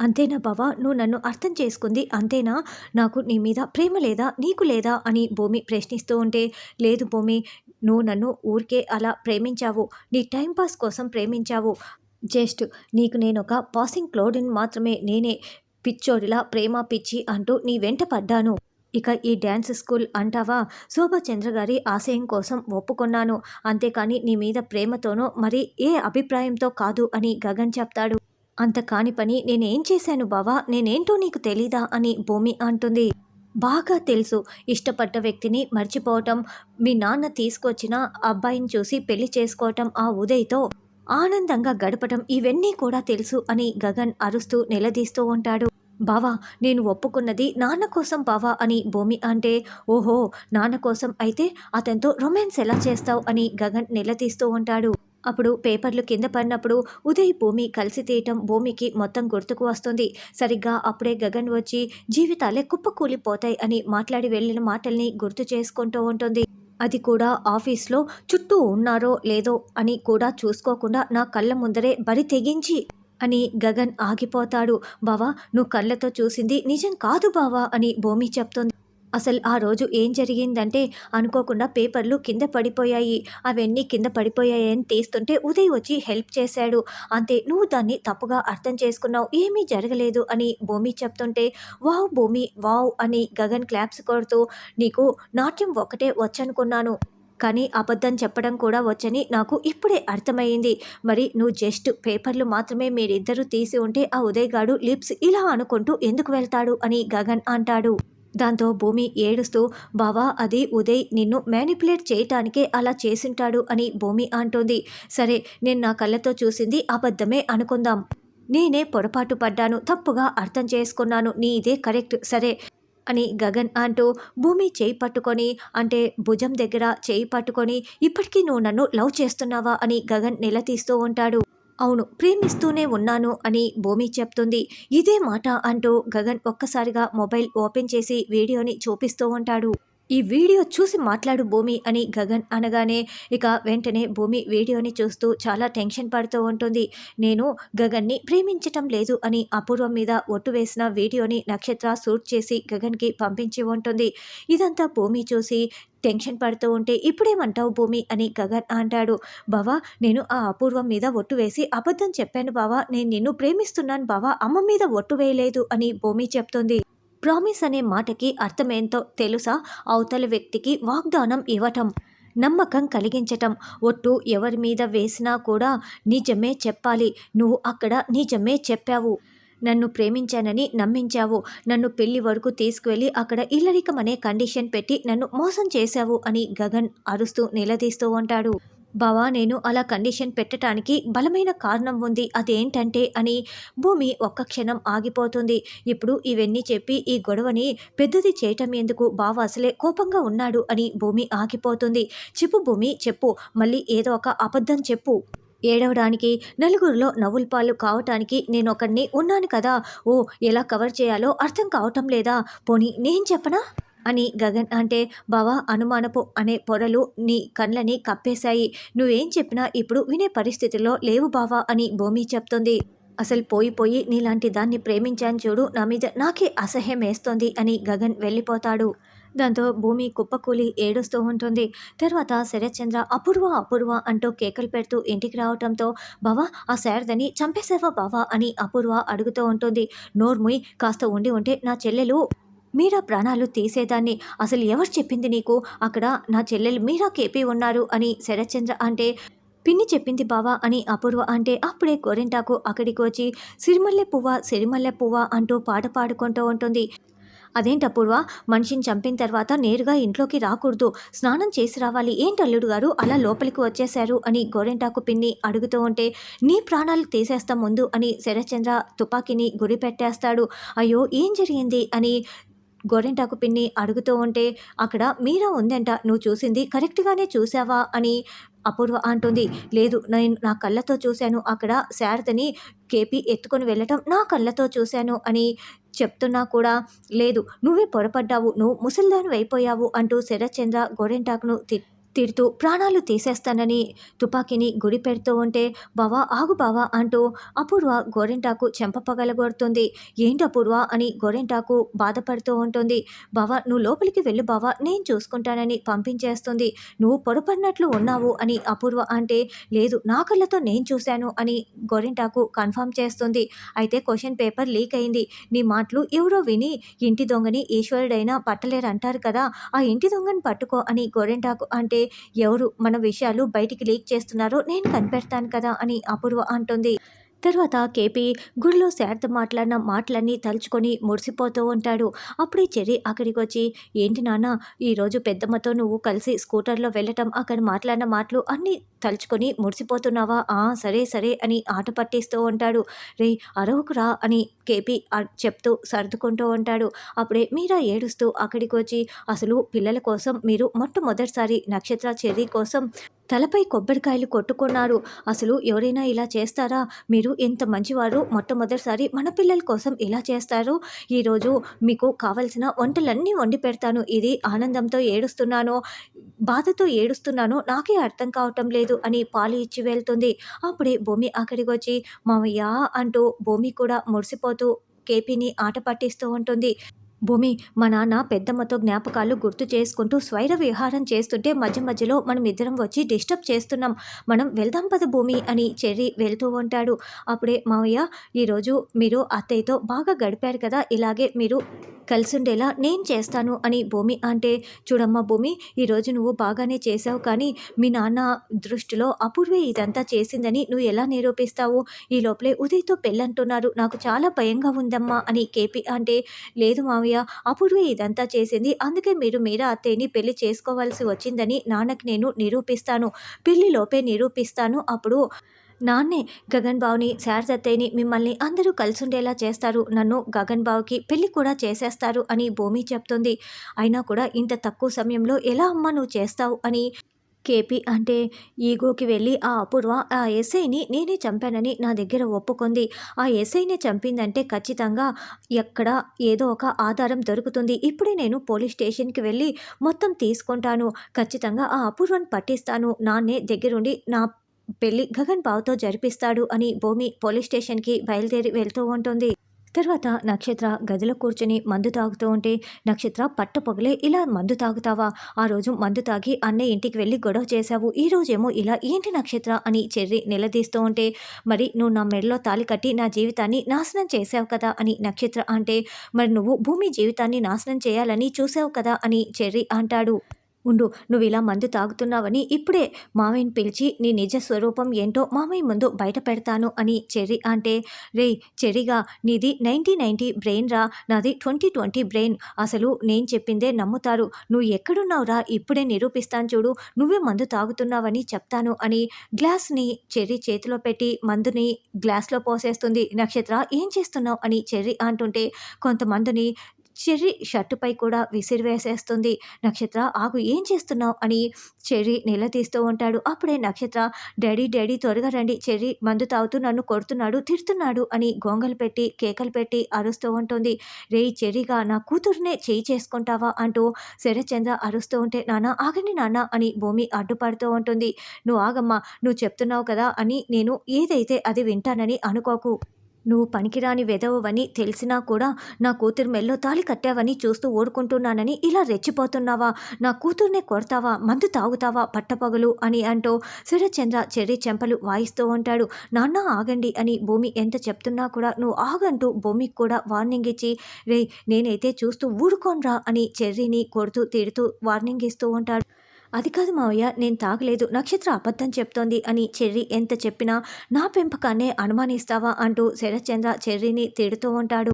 అంతేనా బావా? నువ్వు నన్ను అర్థం చేసుకుంది అంతేనా? నాకు నీ మీద ప్రేమ లేదా నీకు లేదా అని భూమి ప్రశ్నిస్తూ ఉంటే లేదు భూమి నువ్వు నన్ను ఊరికే అలా ప్రేమించావు. నీ టైంపాస్ కోసం ప్రేమించావు. జస్ట్ నీకు నేను ఒక పాసింగ్ క్లోడిన్ మాత్రమే నేనే పిచ్చోడిలా ప్రేమ పిచ్చి అంటూ నీ వెంట పడ్డాను. ఇక ఈ డ్యాన్స్ స్కూల్ అంటావా? శోభచంద్ర గారి ఆశయం కోసం ఒప్పుకున్నాను. అంతేకాని నీ మీద ప్రేమతోనో మరి ఏ అభిప్రాయంతో కాదు అని గగన్ చెప్తాడు. అంత కాని పని నేనేం చేశాను బావా? నేనేంటో నీకు తెలీదా? అని భూమి అంటుంది. బాగా తెలుసు. ఇష్టపడ్డ వ్యక్తిని మర్చిపోవటం మీ నాన్న తీసుకొచ్చిన అబ్బాయిని చూసి పెళ్ళి చేసుకోవటం ఆ ఉదయ్తో ఆనందంగా గడపటం ఇవన్నీ కూడా తెలుసు అని గగన్ అరుస్తూ నిలదీస్తూ ఉంటాడు. బావా నేను ఒప్పుకున్నది నాన్న కోసం బావా అని భూమి అంటే ఓహో నాన్న కోసం అయితే అతనితో రొమాన్స్ ఎలా చేస్తావు? అని గగన్ నిలదీస్తూ ఉంటాడు. అప్పుడు పేపర్లు కింద పడినప్పుడు ఉదయ్ భూమి కలిసి తీయటం భూమికి మొత్తం గుర్తుకు వస్తుంది. సరిగ్గా అప్పుడే గగన్ వచ్చి జీవితాలే కుప్పకూలిపోతాయి అని మాట్లాడి వెళ్ళిన మాటల్ని గుర్తు చేసుకుంటూ ఉంటుంది. అది కూడా ఆఫీస్లో చుట్టూ ఉన్నారో లేదో అని కూడా చూసుకోకుండా నా కళ్ళ ముందరే బరి తెగించి అని గగన్ ఆగిపోతాడు. బావా నువ్వు కళ్ళతో చూసింది నిజం కాదు బావా అని భూమి చెప్తుంది. అసలు ఆ రోజు ఏం జరిగిందంటే అనుకోకుండా పేపర్లు కింద పడిపోయాయి. అవన్నీ కింద పడిపోయాయని తీస్తుంటే ఉదయ్ వచ్చి హెల్ప్ చేశాడు. అంతే నువ్వు దాన్ని తప్పుగా అర్థం చేసుకున్నావు. ఏమీ జరగలేదు అని భూమి చెప్తుంటే వావ్ భూమి వావ్ అని గగన్ క్లాప్స్ కొడుతూ నీకు నాట్యం ఒకటే వచ్చనుకున్నాను. కానీ అబద్ధం చెప్పడం కూడా వచ్చని నాకు ఇప్పుడే అర్థమైంది. మరి నువ్వు జస్ట్ పేపర్లు మాత్రమే మీరిద్దరూ తీసి ఉంటే ఆ ఉదయ్ గాడు లిప్స్ ఇలా అనుకుంటూ ఎందుకు వెళ్తాడు అని గగన్ అంటాడు. దాంతో భూమి ఏడుస్తూ బావా అది ఉదయ్ నిన్ను మ్యానిపులేట్ చేయటానికే అలా చేసింటాడు అని భూమి అంటోంది. సరే నేను నా కళ్ళతో చూసింది అబద్ధమే అనుకుందాం. నేనే పొరపాటు పడ్డాను తప్పుగా అర్థం చేసుకున్నాను నీ ఇదే కరెక్ట్ సరే అని గగన్ అంటూ భూమి చేయి పట్టుకొని అంటే భుజం దగ్గర చేయి పట్టుకొని ఇప్పటికీ నువ్వు నన్ను లవ్ చేస్తున్నావా అని గగన్ నిలదీస్తూ ఉంటాడు. అవును ప్రేమిస్తూనే ఉన్నాను అని భూమి చెప్తుంది. ఇదే మాట అంటూ గగన్ ఒక్కసారిగా మొబైల్ ఓపెన్ చేసి వీడియోని చూపిస్తూ ఉంటాడు. ఈ వీడియో చూసి మాట్లాడు భూమి అని గగన్ అనగానే ఇక వెంటనే భూమి వీడియోని చూస్తూ చాలా టెన్షన్ పడుతూ ఉంటుంది. నేను గగన్ని ప్రేమించటం లేదు అని అపూర్వం మీద ఒట్టు వేసిన వీడియోని నక్షత్ర షూట్ చేసి గగన్కి పంపించి ఉంటుంది. ఇదంతా భూమి చూసి టెన్షన్ పడుతూ ఉంటే ఇప్పుడేమంటావు భూమి అని గగన్ అంటాడు. బావా నేను ఆ అపూర్వం మీద ఒట్టు వేసి అబద్ధం చెప్పాను బావా నేను నిన్ను ప్రేమిస్తున్నాను బావా అమ్మ మీద ఒట్టు వేయలేదు అని భూమి చెప్తుంది. ప్రామిస్ అనే మాటకి అర్థమేంతో తెలుసా? అవతల వ్యక్తికి వాగ్దానం ఇవ్వటం నమ్మకం కలిగించటం. ఒట్టు ఎవరి మీద వేసినా కూడా నిజమే చెప్పాలి. నువ్వు అక్కడ నిజమే చెప్పావు. నన్ను ప్రేమించానని నమ్మించావు. నన్ను పెళ్ళి వరకు తీసుకువెళ్ళి అక్కడ ఇల్లరికం అనే కండిషన్ పెట్టి నన్ను మోసం చేశావు అని గగన్ అరుస్తూ నిలదీస్తూ ఉంటాడు. బావా నేను అలా కండిషన్ పెట్టడానికి బలమైన కారణం ఉంది. అదేంటంటే అని భూమి ఒక్క క్షణం ఆగిపోతుంది. ఇప్పుడు ఇవన్నీ చెప్పి ఈ గొడవని పెద్దది చేయటం ఎందుకు? బావ అసలే కోపంగా ఉన్నాడు అని భూమి ఆగిపోతుంది. చెప్పు భూమి చెప్పు. మళ్ళీ ఏదో ఒక అబద్ధం చెప్పు. ఏడవడానికి నలుగురిలో నవ్వులపాలు కావటానికి నేను ఒకడిని ఉన్నాను కదా. ఓ ఎలా కవర్ చేయాలో అర్థం కావటం లేదా? పోనీ నేను చెప్పనా? అని గగన్ అంటే బావా అనుమానపు అనే పొరలు నీ కళ్ళని కప్పేశాయి. నువ్వేం చెప్పినా ఇప్పుడు వినే పరిస్థితిలో లేవు బావా అని భూమి చెప్తుంది. అసలు పోయి పోయి నీలాంటి దాన్ని ప్రేమించాను చూడు నా మీద నాకే అసహ్యం వేస్తోంది అని గగన్ వెళ్ళిపోతాడు. దాంతో భూమి కుప్పకూలి ఏడుస్తూ ఉంటుంది. తర్వాత శరత్చంద్ర అపూర్వ అపూర్వ అంటూ కేకలు పెడుతూ ఇంటికి రావటంతో బావా ఆ శారదని చంపేసావా బావా అని అపూర్వ అడుగుతూ ఉంటుంది. నోర్ముయ్ కాస్త ఉండి ఉంటే నా చెల్లెలు మీరా ప్రాణాలు తీసేదాన్ని. అసలు ఎవరు చెప్పింది నీకు? అక్కడ నా చెల్లెలు మీరా కేపీ ఉన్నారు అని శరత్చంద్ర అంటే పిన్ని చెప్పింది బావా అని అపూర్వ అంటే అప్పుడే గోరింటాకు అక్కడికి వచ్చి సిరిమల్లె పువ్వ సిరిమల్లె పువ్వ అంటూ పాట పాడుకుంటూ ఉంటుంది. అదేంటి అపూర్వ? మనిషిని చంపిన తర్వాత నేరుగా ఇంట్లోకి రాకూడదు. స్నానం చేసి రావాలి. ఏంటి అల్లుడు గారు? అలా లోపలికి వచ్చేశారు అని గోరెంటాకు పిన్ని అడుగుతూ ఉంటే నీ ప్రాణాలు తీసేస్తా ముందు అని శరత్చంద్ర తుపాకీని గురి పెట్టేస్తాడు అయ్యో ఏం జరిగింది? అని గోరెంటాకు పిన్ని అడుగుతూ ఉంటే అక్కడ మీరా ఉందంట నువ్వు చూసింది కరెక్ట్గానే చూసావా? అని అపూర్వ అంటుంది. లేదు నేను నా కళ్ళతో చూశాను. అక్కడ శారదని కేపీ ఎత్తుకొని వెళ్ళటం నా కళ్ళతో చూశాను అని చెప్తున్నా కూడా లేదు నువ్వే పొరపడ్డావు. నువ్వు ముసల్దాను అయిపోయావు అంటూ శరత్చంద్ర గోరెంటాకును తి తిడుతూ ప్రాణాలు తీసేస్తానని తుపాకీని గుడి పెడుతూ ఉంటే బావా ఆగు బావా అంటూ అపూర్వ గోరెంటాకు చెంప పగలగొడుతుంది. ఏంటి అపూర్వ అని గోరెంటాకు బాధపడుతూ ఉంటుంది. బావా నువ్వు లోపలికి వెళ్ళు బావా నేను చూసుకుంటానని పంపించేస్తుంది. నువ్వు పొరపడినట్లు ఉన్నావు అని అపూర్వ అంటే లేదు నా కళ్ళతో నేను చూశాను అని గోరెంటాకు కన్ఫర్మ్ చేస్తుంది. అయితే క్వశ్చన్ పేపర్ లీక్ అయింది. నీ మాటలు ఎవరో విని ఇంటి దొంగని ఈశ్వరుడైనా పట్టలేరు అంటారు కదా ఆ ఇంటి దొంగని పట్టుకో అని గోరెంటాకు అంటే ఎవరు మన విషయాలు బయటికి లీక్ చేస్తున్నారో నేను కనిపెడతాను కదా అని అపూర్వ అంటుంది. తర్వాత కేపీ గుడిలో శారద మాట్లాడిన మాటలన్నీ తలుచుకొని మురిసిపోతూ ఉంటాడు. అప్పుడే చెర్రి అక్కడికి వచ్చి ఏంటి నాన్న ఈరోజు పెద్దమ్మతో నువ్వు కలిసి స్కూటర్లో వెళ్ళటం అక్కడ మాట్లాడిన మాటలు అన్నీ తలుచుకొని మురిసిపోతున్నావా? ఆ సరే సరే అని ఆట పట్టిస్తూ ఉంటాడు. రే అరవకురా అని కేపీ చెప్తూ సర్దుకుంటూ ఉంటాడు. అప్పుడే మీరా ఏడుస్తూ అక్కడికి వచ్చి అసలు పిల్లల కోసం మీరు మొట్టమొదటిసారి నక్షత్ర చెర్రీ కోసం తలపై కొబ్బరికాయలు కొట్టుకున్నారు. అసలు ఎవరైనా ఇలా చేస్తారా? మీరు ఎంత మంచివారు మొట్టమొదటిసారి మన పిల్లల కోసం ఇలా చేస్తారు. ఈరోజు మీకు కావలసిన వంటలన్నీ వండి పెడతాను. ఇది ఆనందంతో ఏడుస్తున్నానో. బాధతో ఏడుస్తున్నానో. నాకే అర్థం కావటం లేదు అని పాలు ఇచ్చి వెళ్తుంది. అప్పుడే భూమి అక్కడికి వచ్చి మామయ్య అంటూ భూమి కూడా మురిసిపోతూ కేపీని ఆట పట్టిస్తూ ఉంటుంది. భూమి మా నాన్న పెద్దమ్మతో జ్ఞాపకాలు గుర్తు చేసుకుంటూ స్వైర విహారం చేస్తుంటే మధ్య మధ్యలో మనం ఇద్దరం వచ్చి డిస్టర్బ్ చేస్తున్నాం. మనం వెళ్దాం పద భూమి అని చెర్రి వెళ్తూ ఉంటాడు. అప్పుడే మావయ్య ఈరోజు మీరు అత్తయ్యతో బాగా గడిపారు కదా ఇలాగే మీరు కలిసి ఉండేలా నేను చేస్తాను అని భూమి అంటే చూడమ్మా భూమి ఈరోజు నువ్వు బాగానే చేసావు కానీ మీ నాన్న దృష్టిలో అపూర్వే ఇదంతా చేసిందని నువ్వు ఎలా నిరూపిస్తావు? ఈ లోపలే ఉదయ్తో పెళ్ళంటున్నారు. నాకు చాలా భయంగా ఉందమ్మా అని కేపీ అంటే లేదు మావయ్య అపూర్వే ఇదంతా చేసింది. అందుకే మీరు మీరా అత్తయ్యని పెళ్ళి చేసుకోవాల్సి వచ్చిందని నాన్నకి నేను నిరూపిస్తాను. పెళ్ళిలోపే నిరూపిస్తాను. అప్పుడు నాన్నే గగన్ బావుని శారదత్తయ్యని మిమ్మల్ని అందరూ కలిసి ఉండేలా చేస్తారు. నన్ను గగన్ బావుకి పెళ్ళి కూడా చేసేస్తారు అని భూమి చెప్తుంది. అయినా కూడా ఇంత తక్కువ సమయంలో ఎలా అమ్మ నువ్వు చేస్తావు అని కేపీ అంటే ఈగోకి వెళ్ళి ఆ అపూర్వ ఆ ఎస్ఐని నేనే చంపానని నా దగ్గర ఒప్పుకుంది. ఆ ఎస్ఐనే చంపిందంటే ఖచ్చితంగా ఎక్కడ ఏదో ఒక ఆధారం దొరుకుతుంది. ఇప్పుడే నేను పోలీస్ స్టేషన్కి వెళ్ళి మొత్తం తీసుకుంటాను. ఖచ్చితంగా ఆ అపూర్వని పట్టిస్తాను. నాన్నే దగ్గరుండి నా పెళ్ళి గగన్ బావుతో జరిపిస్తాడు అని భూమి పోలీస్ స్టేషన్కి బయలుదేరి వెళ్తూ ఉంటుంది. తర్వాత నక్షత్ర గదిలో కూర్చుని మందు తాగుతూ ఉంటే నక్షత్ర పట్ట పొగలే ఇలా మందు తాగుతావా? ఆ రోజు మందు తాగి అన్నయ్య ఇంటికి వెళ్ళి గొడవ చేశావు. ఈ రోజేమో ఇలా ఏంటి నక్షత్ర అని చెర్రి నిలదీస్తూ ఉంటే మరి నువ్వు నా మెడలో తాలి కట్టి నా జీవితాన్ని నాశనం చేసావు కదా అని నక్షత్ర అంటే మరి నువ్వు భూమి జీవితాన్ని నాశనం చేయాలని చూసావు కదా అని చెర్రి అంటాడు. ఉండు నువ్వు ఇలా మందు తాగుతున్నావని ఇప్పుడే మామయ్యని పిలిచి నీ నిజ స్వరూపం ఏంటో మామయ్య ముందు బయట పెడతాను అని చెర్రి అంటే రే చెరిగా నీది నైంటీ నైంటీ బ్రెయిన్ రా నాది ట్వంటీ ట్వంటీ బ్రెయిన్. అసలు నేను చెప్పిందే నమ్ముతారు. నువ్వు ఎక్కడున్నావురా ఇప్పుడే నిరూపిస్తాను చూడు నువ్వే మందు తాగుతున్నావని చెప్తాను అని గ్లాస్ని చెర్రి చేతిలో పెట్టి మందుని గ్లాస్లో పోసేస్తుంది. నక్షత్ర ఏం చేస్తున్నావు? అని చెర్రి అంటుంటే కొంతమందిని చెర్రీ షర్టుపై కూడా విసిరివేసేస్తుంది. నక్షత్ర ఆగు ఏం చేస్తున్నావు? అని చెర్రీ నిలదీస్తూ ఉంటాడు. అప్పుడే నక్షత్ర డాడీ డాడీ త్వరగా రండి. చెర్రీ మందు తాగుతూ నన్ను కొడుతున్నాడు తిడుతున్నాడు అని గొంగలు పెట్టి కేకలు పెట్టి అరుస్తూ ఉంటుంది. రే చెర్రీగా నా కూతురునే చేయి చేసుకుంటావా? అంటూ శరచంద్ర అరుస్తూ ఉంటే నానా ఆగండి నాన్న అని భూమి అడ్డుపడుతూ ఉంటుంది. నువ్వు ఆగమ్మా నువ్వు చెప్తున్నావు కదా అని నేను ఏదైతే అది వింటానని అనుకోకు. నువ్వు పనికిరాని వెదవవని తెలిసినా కూడా నా కూతురు మెల్లో తాళి కట్టావని చూస్తూ ఓడుకుంటున్నానని ఇలా రెచ్చిపోతున్నావా? నా కూతుర్నే కొడతావా? మందు తాగుతావా? పట్టపగలు? అని అంటూ సూర్యచంద్ర చెర్రి చెంపలు వాయిస్తూ ఉంటాడు. నాన్న ఆగండి అని భూమి ఎంత చెప్తున్నా కూడా నువ్వు ఆగంటూ భూమికి కూడా వార్నింగ్ ఇచ్చి రే నేనైతే చూస్తూ ఊడుకోనరా అని చెర్రీని కొడుతూ తిడుతూ వార్నింగ్ ఇస్తూ ఉంటాడు. అది కాదు మావయ్య నేను తాగలేదు. నక్షత్ర అబద్ధం చెప్తోంది అని చెర్రి ఎంత చెప్పినా నా పెంపకాన్నే అనుమానిస్తావా అంటూ శరత్చంద్ర చెర్రీని తిడుతూ ఉంటాడు.